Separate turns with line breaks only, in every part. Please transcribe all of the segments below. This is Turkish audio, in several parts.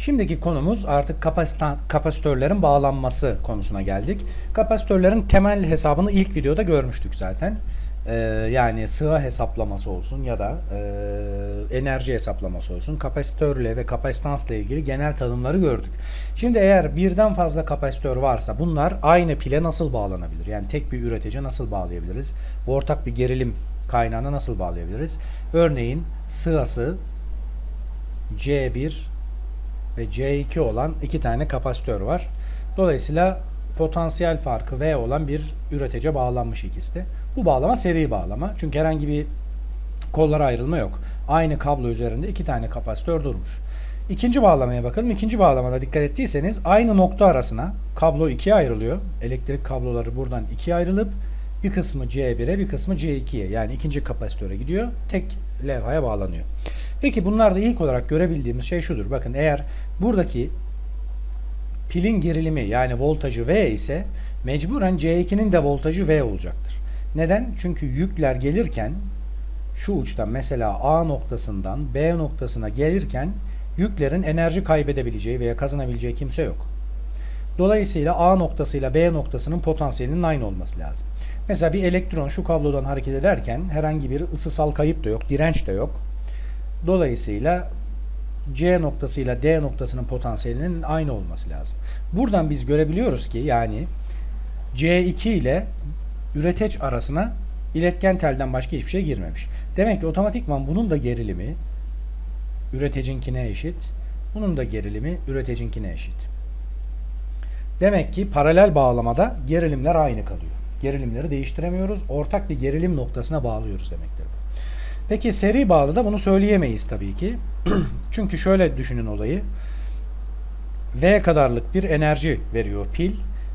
Şimdiki konumuz artık kapasitörlerin bağlanması konusuna geldik. Kapasitörlerin temel hesabını ilk videoda görmüştük zaten. Ee, yani sığa hesaplaması olsun ya da e, enerji hesaplaması olsun. Kapasitörle ve kapasitansla ilgili genel tanımları gördük. Şimdi eğer birden fazla kapasitör varsa bunlar aynı pile nasıl bağlanabilir? Yani tek bir üreticiye nasıl bağlayabiliriz? Ortak bir gerilim kaynağına nasıl bağlayabiliriz? Örneğin sığası C1 ve C2 olan iki tane kapasitör var. Dolayısıyla potansiyel farkı V olan bir üretice bağlanmış ikisi de. Bu bağlama seri bağlama. Çünkü herhangi bir kollara ayrılma yok. Aynı kablo üzerinde iki tane kapasitör durmuş. İkinci bağlamaya bakalım. İkinci bağlamada dikkat ettiyseniz aynı nokta arasına kablo ikiye ayrılıyor. Elektrik kabloları buradan ikiye ayrılıp bir kısmı C1'e bir kısmı C2'ye yani ikinci kapasitöre gidiyor. Tek levhaya bağlanıyor. Peki bunlarda ilk olarak görebildiğimiz şey şudur. Bakın eğer buradaki pilin gerilimi yani voltajı V ise mecburen C2'nin de voltajı V olacaktır. Neden? Çünkü yükler gelirken şu uçtan mesela A noktasından B noktasına gelirken yüklerin enerji kaybedebileceği veya kazanabileceği kimse yok. Dolayısıyla A noktasıyla B noktasının potansiyelinin aynı olması lazım. Mesela bir elektron şu kablodan hareket ederken herhangi bir ısısal kayıp da yok, direnç de yok. Dolayısıyla C noktasıyla D noktasının potansiyelinin aynı olması lazım. Buradan biz görebiliyoruz ki yani C2 ile üreteç arasına iletken telden başka hiçbir şey girmemiş. Demek ki otomatikman bunun da gerilimi üretecinkine eşit. Bunun da gerilimi üretecinkine eşit. Demek ki paralel bağlamada gerilimler aynı kalıyor. Gerilimleri değiştiremiyoruz. Ortak bir gerilim noktasına bağlıyoruz demektir bu. Peki seri bağlıda bunu söyleyemeyiz tabii ki. Çünkü şöyle düşünün olayı. V kadarlık bir enerji veriyor pil.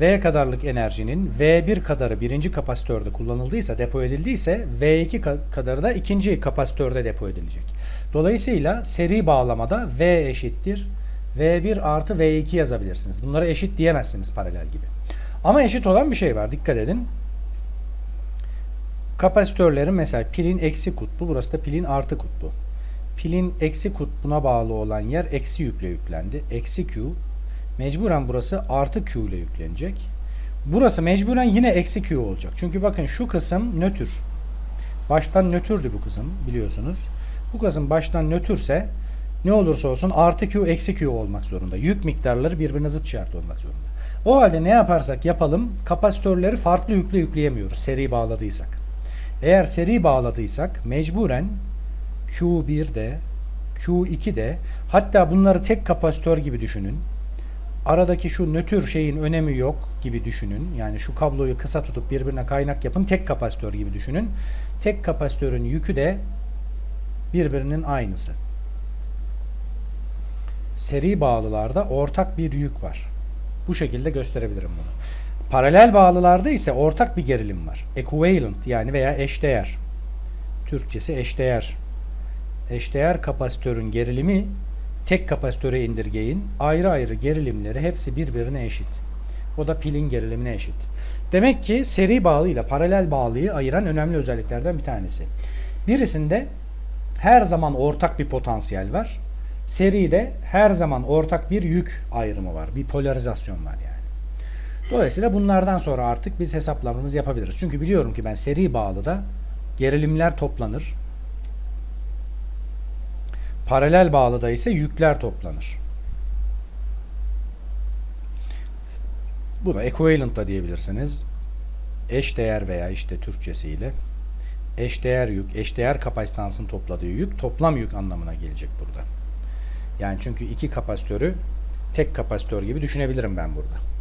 V kadarlık enerjinin V1 kadarı birinci kapasitörde kullanıldıysa, depo edildiyse V2 ka- kadarı da ikinci kapasitörde depo edilecek. Dolayısıyla seri bağlamada V eşittir V1 artı V2 yazabilirsiniz. Bunlara eşit diyemezsiniz paralel gibi. Ama eşit olan bir şey var. Dikkat edin. Kapasitörlerin mesela pilin eksi kutbu, burası da pilin artı kutbu. Pilin eksi kutbuna bağlı olan yer eksi yükle yüklendi. Eksi Q. Mecburen burası artı Q ile yüklenecek. Burası mecburen yine eksi Q olacak. Çünkü bakın şu kısım nötr. Baştan nötrdü bu kısım biliyorsunuz. Bu kısım baştan nötrse ne olursa olsun artı Q eksi Q olmak zorunda. Yük miktarları birbirine zıt şart olmak zorunda. O halde ne yaparsak yapalım kapasitörleri farklı yükle yükleyemiyoruz seri bağladıysak. Eğer seri bağladıysak mecburen Q1'de, Q2'de hatta bunları tek kapasitör gibi düşünün. Aradaki şu nötr şeyin önemi yok gibi düşünün. Yani şu kabloyu kısa tutup birbirine kaynak yapın tek kapasitör gibi düşünün. Tek kapasitörün yükü de birbirinin aynısı. Seri bağlılarda ortak bir yük var. Bu şekilde gösterebilirim bunu. Paralel bağlılarda ise ortak bir gerilim var. Equivalent yani veya eşdeğer. Türkçesi eşdeğer. Eşdeğer kapasitörün gerilimi tek kapasitöre indirgeyin. Ayrı ayrı gerilimleri hepsi birbirine eşit. O da pilin gerilimine eşit. Demek ki seri bağlı ile paralel bağlıyı ayıran önemli özelliklerden bir tanesi. Birisinde her zaman ortak bir potansiyel var. Seride her zaman ortak bir yük ayrımı var. Bir polarizasyon var yani. Dolayısıyla bunlardan sonra artık biz hesaplamamızı yapabiliriz. Çünkü biliyorum ki ben seri bağlıda gerilimler toplanır. Paralel bağlıda ise yükler toplanır. Buna equivalent da diyebilirsiniz. Eş değer veya işte Türkçesiyle eşdeğer yük, eşdeğer kapasitansın topladığı yük toplam yük anlamına gelecek burada. Yani çünkü iki kapasitörü tek kapasitör gibi düşünebilirim ben burada.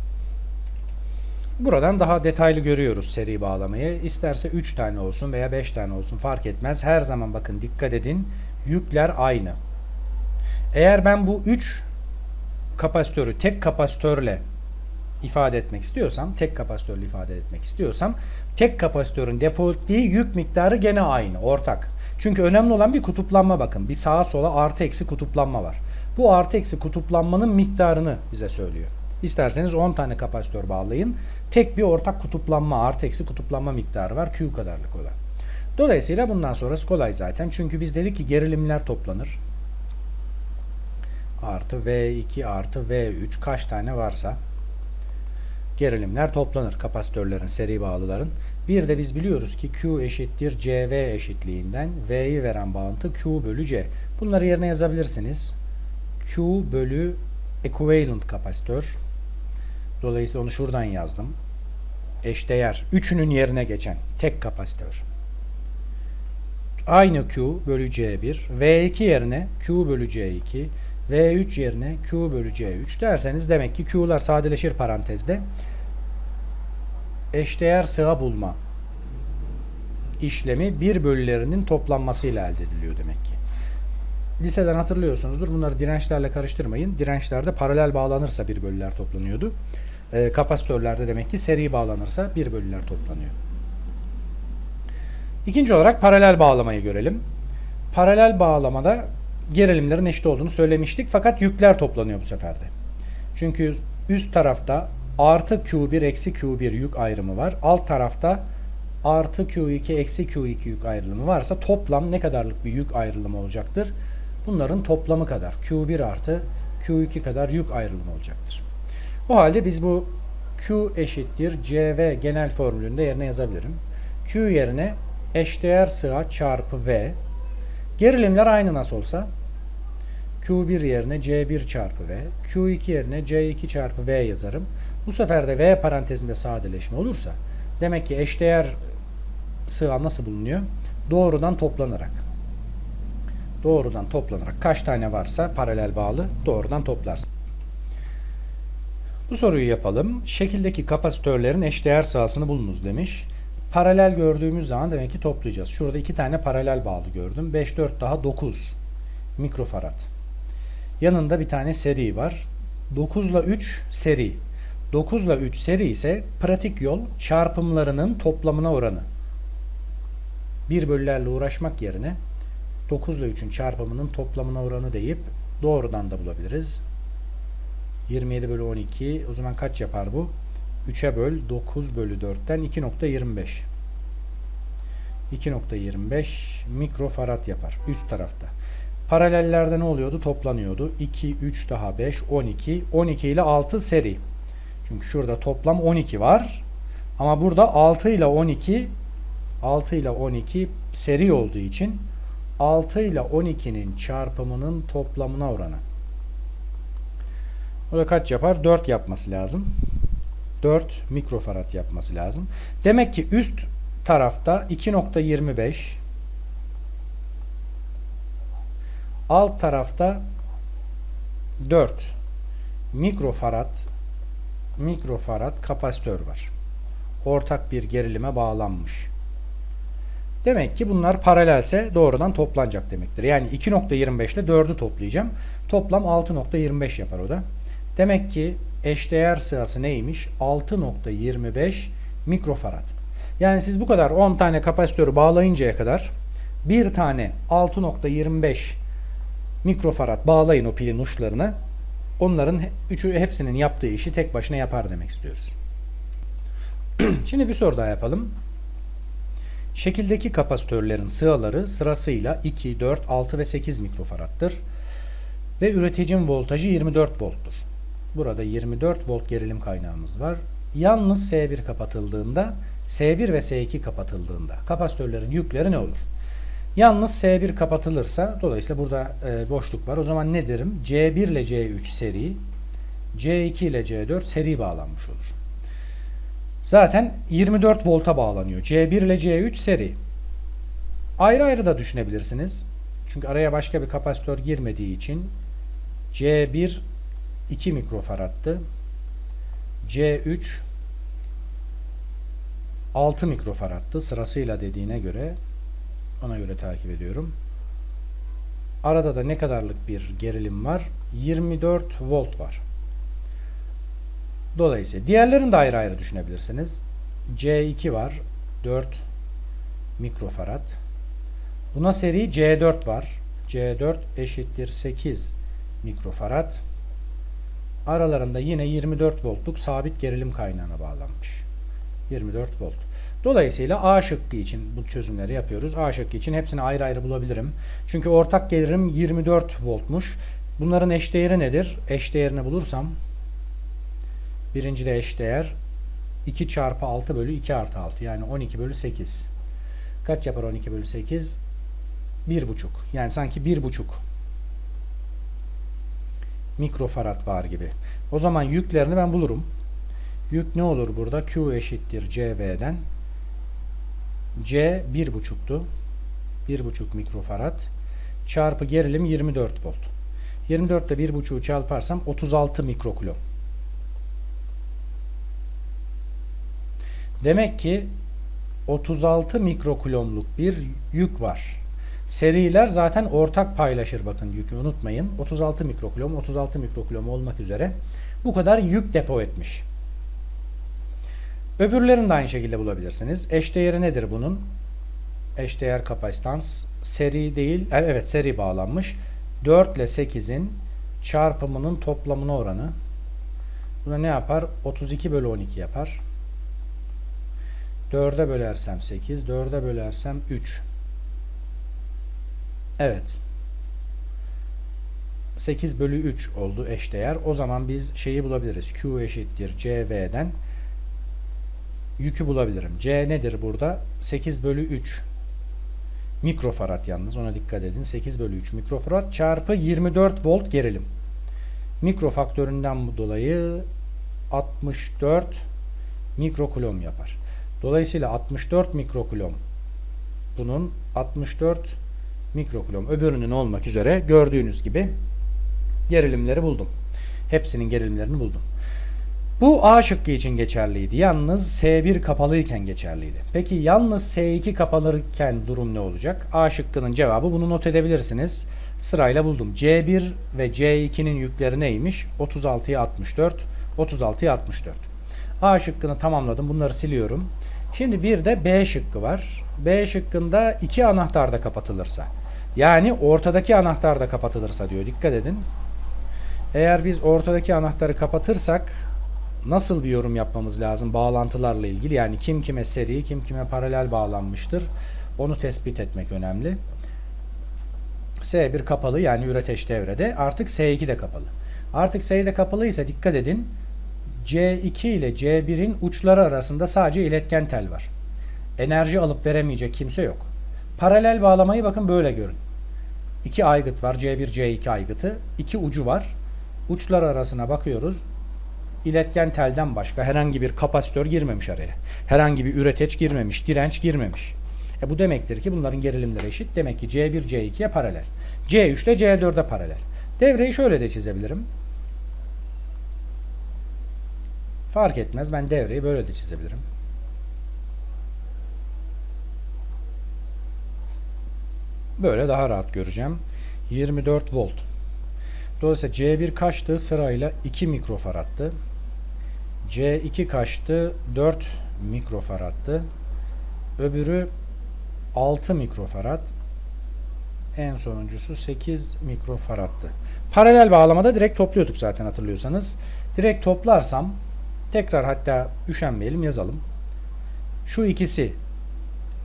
Buradan daha detaylı görüyoruz seri bağlamayı. İsterse 3 tane olsun veya 5 tane olsun fark etmez. Her zaman bakın dikkat edin yükler aynı. Eğer ben bu 3 kapasitörü tek kapasitörle ifade etmek istiyorsam, tek kapasitörle ifade etmek istiyorsam tek kapasitörün depo yük miktarı gene aynı, ortak. Çünkü önemli olan bir kutuplanma bakın. Bir sağa sola artı eksi kutuplanma var. Bu artı eksi kutuplanmanın miktarını bize söylüyor. İsterseniz 10 tane kapasitör bağlayın. Tek bir ortak kutuplanma, artı eksi kutuplanma miktarı var. Q kadarlık olan. Dolayısıyla bundan sonrası kolay zaten. Çünkü biz dedik ki gerilimler toplanır. Artı artı V2 artı V3 kaç tane varsa gerilimler toplanır kapasitörlerin seri bağlıların. Bir de biz biliyoruz ki Q eşittir CV eşitliğinden V'yi veren bağıntı Q bölü C. Bunları yerine yazabilirsiniz. Q bölü equivalent kapasitör. Dolayısıyla onu şuradan yazdım. Eşdeğer. Üçünün yerine geçen tek kapasitör. Aynı Q bölü C1. V2 yerine Q bölü C2. V3 yerine Q bölü C3 derseniz demek ki Q'lar sadeleşir parantezde. Eşdeğer sığa bulma işlemi bir bölülerinin toplanmasıyla elde ediliyor demek ki. Liseden hatırlıyorsunuzdur. Bunları dirençlerle karıştırmayın. Dirençlerde paralel bağlanırsa bir bölüler toplanıyordu. E, kapasitörlerde demek ki seri bağlanırsa bir bölüler toplanıyor. İkinci olarak paralel bağlamayı görelim. Paralel bağlamada gerilimlerin eşit olduğunu söylemiştik fakat yükler toplanıyor bu seferde. Çünkü üst tarafta artı Q1 eksi Q1 yük ayrımı var. Alt tarafta artı Q2 eksi Q2 yük ayrılımı varsa toplam ne kadarlık bir yük ayrılımı olacaktır? Bunların toplamı kadar Q1 artı Q2 kadar yük ayrılımı olacaktır. O halde biz bu Q eşittir CV genel formülünde yerine yazabilirim. Q yerine eşdeğer sığa çarpı V. Gerilimler aynı nasıl olsa. Q1 yerine C1 çarpı V. Q2 yerine C2 çarpı V yazarım. Bu sefer de V parantezinde sadeleşme olursa demek ki eşdeğer sığa nasıl bulunuyor? Doğrudan toplanarak. Doğrudan toplanarak kaç tane varsa paralel bağlı doğrudan toplarsın. Bu soruyu yapalım. Şekildeki kapasitörlerin eşdeğer sahasını bulunuz demiş. Paralel gördüğümüz zaman demek ki toplayacağız. Şurada iki tane paralel bağlı gördüm. 5, 4 daha 9 mikrofarad. Yanında bir tane seri var. 9 ile 3 seri. 9 ile 3 seri ise pratik yol çarpımlarının toplamına oranı. Bir bölülerle uğraşmak yerine 9 ile 3'ün çarpımının toplamına oranı deyip doğrudan da bulabiliriz. 27 bölü 12 o zaman kaç yapar bu? 3'e böl 9 bölü 4'ten 2.25 2.25 mikrofarad yapar üst tarafta. Paralellerde ne oluyordu? Toplanıyordu. 2, 3 daha 5, 12. 12 ile 6 seri. Çünkü şurada toplam 12 var. Ama burada 6 ile 12 6 ile 12 seri olduğu için 6 ile 12'nin çarpımının toplamına oranı. O da kaç yapar? 4 yapması lazım. 4 mikrofarad yapması lazım. Demek ki üst tarafta 2.25 alt tarafta 4 mikrofarad mikrofarad kapasitör var. Ortak bir gerilime bağlanmış. Demek ki bunlar paralelse doğrudan toplanacak demektir. Yani 2.25 ile 4'ü toplayacağım. Toplam 6.25 yapar o da. Demek ki eşdeğer sırası neymiş? 6.25 mikrofarad. Yani siz bu kadar 10 tane kapasitörü bağlayıncaya kadar bir tane 6.25 mikrofarad bağlayın o pilin uçlarına. Onların üçü hepsinin yaptığı işi tek başına yapar demek istiyoruz. Şimdi bir soru daha yapalım. Şekildeki kapasitörlerin sıraları sırasıyla 2, 4, 6 ve 8 mikrofarattır. Ve üreticinin voltajı 24 volttur. Burada 24 volt gerilim kaynağımız var. Yalnız S1 kapatıldığında, S1 ve S2 kapatıldığında kapasitörlerin yükleri ne olur? Yalnız S1 kapatılırsa, dolayısıyla burada e, boşluk var. O zaman ne derim? C1 ile C3 seri, C2 ile C4 seri bağlanmış olur. Zaten 24 volta bağlanıyor. C1 ile C3 seri. Ayrı ayrı da düşünebilirsiniz. Çünkü araya başka bir kapasitör girmediği için C1 2 mikrofarattı. C3 6 mikrofarattı sırasıyla dediğine göre ona göre takip ediyorum. Arada da ne kadarlık bir gerilim var? 24 volt var. Dolayısıyla diğerlerini de ayrı ayrı düşünebilirsiniz. C2 var. 4 mikrofarad. Buna seri C4 var. C4 eşittir 8 mikrofarad. Aralarında yine 24 voltluk sabit gerilim kaynağına bağlanmış. 24 volt. Dolayısıyla A şıkkı için bu çözümleri yapıyoruz. A şıkkı için hepsini ayrı ayrı bulabilirim. Çünkü ortak gelirim 24 voltmuş. Bunların eşdeğeri nedir? Eşdeğerini bulursam birinci de eşdeğer 2 çarpı 6 bölü 2 artı 6 yani 12 bölü 8. Kaç yapar 12 bölü 8? 1,5. Yani sanki 1,5 mikrofarad var gibi. O zaman yüklerini ben bulurum. Yük ne olur burada? Q eşittir CV'den. C 1,5'tu. 1,5 mikrofarad. Çarpı gerilim 24 volt. 24 ile 1,5'u çarparsam 36 mikrokulom. Demek ki 36 mikrokulomluk bir yük var. Seriler zaten ortak paylaşır bakın yükü unutmayın. 36 mikrokulom, 36 mikrokulom olmak üzere bu kadar yük depo etmiş. Öbürlerini de aynı şekilde bulabilirsiniz. Eşdeğeri nedir bunun? Eşdeğer kapasitans seri değil, e, evet seri bağlanmış. 4 ile 8'in çarpımının toplamına oranı. Buna ne yapar? 32 bölü 12 yapar. 4'e bölersem 8, 4'e bölersem 3. Evet. 8 bölü 3 oldu eşdeğer. O zaman biz şeyi bulabiliriz. Q eşittir CV'den yükü bulabilirim. C nedir burada? 8 bölü 3 mikrofarad yalnız ona dikkat edin. 8 bölü 3 mikrofarad çarpı 24 volt gerilim. Mikrofaktöründen dolayı 64 mikrokulom yapar. Dolayısıyla 64 mikrokulom bunun 64 mikrokulom öbürünün olmak üzere gördüğünüz gibi gerilimleri buldum. Hepsinin gerilimlerini buldum. Bu A şıkkı için geçerliydi. Yalnız S1 kapalıyken geçerliydi. Peki yalnız S2 kapalıyken durum ne olacak? A şıkkının cevabı bunu not edebilirsiniz. Sırayla buldum. C1 ve C2'nin yükleri neymiş? 36'ya 64, 36'ya 64. A şıkkını tamamladım. Bunları siliyorum. Şimdi bir de B şıkkı var. B şıkkında iki anahtar da kapatılırsa. Yani ortadaki anahtar da kapatılırsa diyor. Dikkat edin. Eğer biz ortadaki anahtarı kapatırsak nasıl bir yorum yapmamız lazım bağlantılarla ilgili? Yani kim kime seri, kim kime paralel bağlanmıştır? Onu tespit etmek önemli. S1 kapalı yani üreteç devrede. Artık S2 de kapalı. Artık S2 de kapalıysa dikkat edin. C2 ile C1'in uçları arasında sadece iletken tel var. Enerji alıp veremeyecek kimse yok. Paralel bağlamayı bakın böyle görün. İki aygıt var. C1, C2 aygıtı. İki ucu var. Uçlar arasına bakıyoruz. İletken telden başka herhangi bir kapasitör girmemiş araya. Herhangi bir üreteç girmemiş, direnç girmemiş. E bu demektir ki bunların gerilimleri eşit. Demek ki C1 C2'ye paralel. C3 de C4'e paralel. Devreyi şöyle de çizebilirim. Fark etmez. Ben devreyi böyle de çizebilirim. Böyle daha rahat göreceğim. 24 volt. Dolayısıyla C1 kaçtı? Sırayla 2 mikrofarattı. C2 kaçtı? 4 mikrofarattı. Öbürü 6 mikrofarad. En sonuncusu 8 mikrofarattı. Paralel bağlamada direkt topluyorduk zaten hatırlıyorsanız. Direkt toplarsam tekrar hatta üşenmeyelim yazalım. Şu ikisi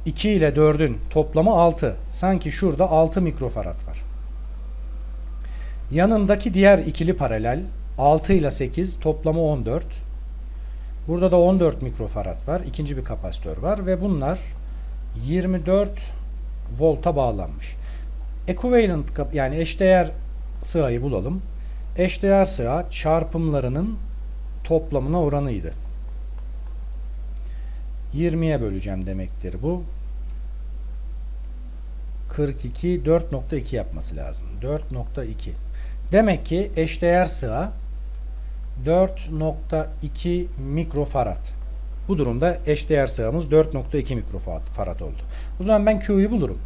2 ile 4'ün toplamı 6. Sanki şurada 6 mikrofarad var. Yanındaki diğer ikili paralel 6 ile 8 toplamı 14. Burada da 14 mikrofarad var. İkinci bir kapasitör var ve bunlar 24 volta bağlanmış. Equivalent yani eşdeğer sığayı bulalım. Eşdeğer sığa çarpımlarının toplamına oranıydı. 20'ye böleceğim demektir bu. 42 4.2 yapması lazım. 4.2. Demek ki eşdeğer sığa 4.2 mikrofarad. Bu durumda eşdeğer sığamız 4.2 mikrofarad oldu. O zaman ben Q'yu bulurum.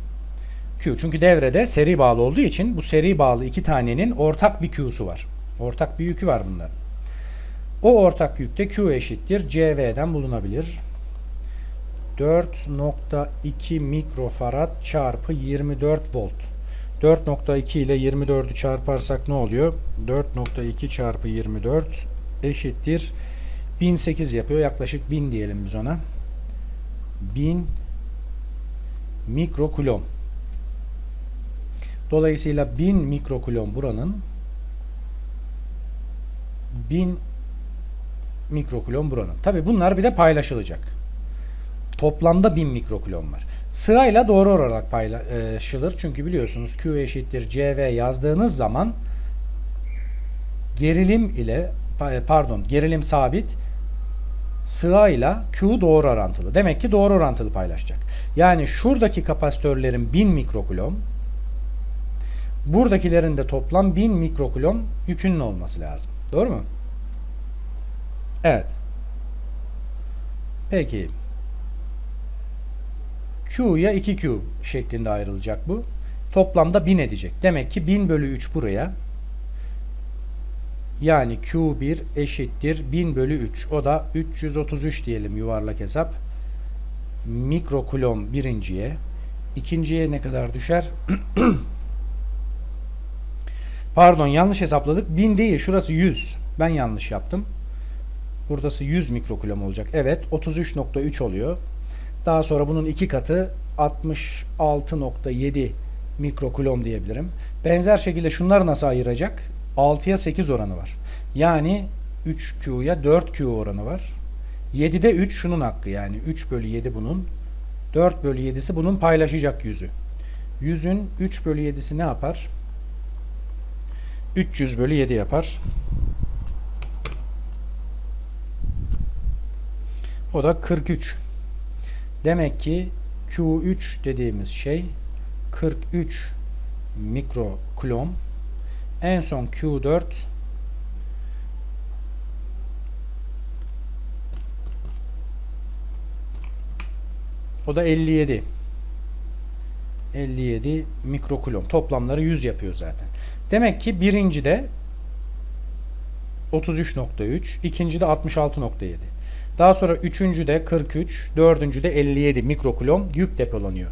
Q çünkü devrede seri bağlı olduğu için bu seri bağlı iki tanenin ortak bir Q'su var. Ortak bir yükü var bunların. O ortak yükte Q eşittir CV'den bulunabilir. 4.2 mikrofarad çarpı 24 volt. 4.2 ile 24'ü çarparsak ne oluyor? 4.2 çarpı 24 eşittir 1008 yapıyor. Yaklaşık 1000 diyelim biz ona. 1000 mikrokulom. Dolayısıyla 1000 mikrokulom buranın 1000 mikrokulom buranın. Tabi bunlar bir de paylaşılacak. Toplamda 1000 mikrokulom var. Sırayla doğru olarak paylaşılır. Çünkü biliyorsunuz Q eşittir CV yazdığınız zaman gerilim ile pardon gerilim sabit sırayla Q doğru orantılı. Demek ki doğru orantılı paylaşacak. Yani şuradaki kapasitörlerin 1000 mikrokulom buradakilerin de toplam 1000 mikrokulom yükünün olması lazım. Doğru mu? Evet. Peki. Q'ya 2Q şeklinde ayrılacak bu. Toplamda 1000 edecek. Demek ki 1000 bölü 3 buraya. Yani Q1 eşittir 1000 bölü 3. O da 333 diyelim yuvarlak hesap. Mikrokulom birinciye. İkinciye ne kadar düşer? Pardon yanlış hesapladık. 1000 değil şurası 100. Ben yanlış yaptım. Buradası 100 mikrokulom olacak. Evet 33.3 oluyor. Daha sonra bunun iki katı 66.7 mikrokulom diyebilirim. Benzer şekilde şunları nasıl ayıracak? 6'ya 8 oranı var. Yani 3Q'ya 4Q oranı var. 7'de 3 şunun hakkı yani 3 bölü 7 bunun. 4 bölü 7'si bunun paylaşacak yüzü. 100'ün 3 bölü 7'si ne yapar? 300 bölü 7 yapar. O da 43. Demek ki Q3 dediğimiz şey 43 mikrokulom. En son Q4 O da 57. 57 mikrokulom. Toplamları 100 yapıyor zaten. Demek ki birinci de 33.3, ikinci de 66.7. Daha sonra üçüncü de 43, dördüncü de 57 mikrokulom yük depolanıyor.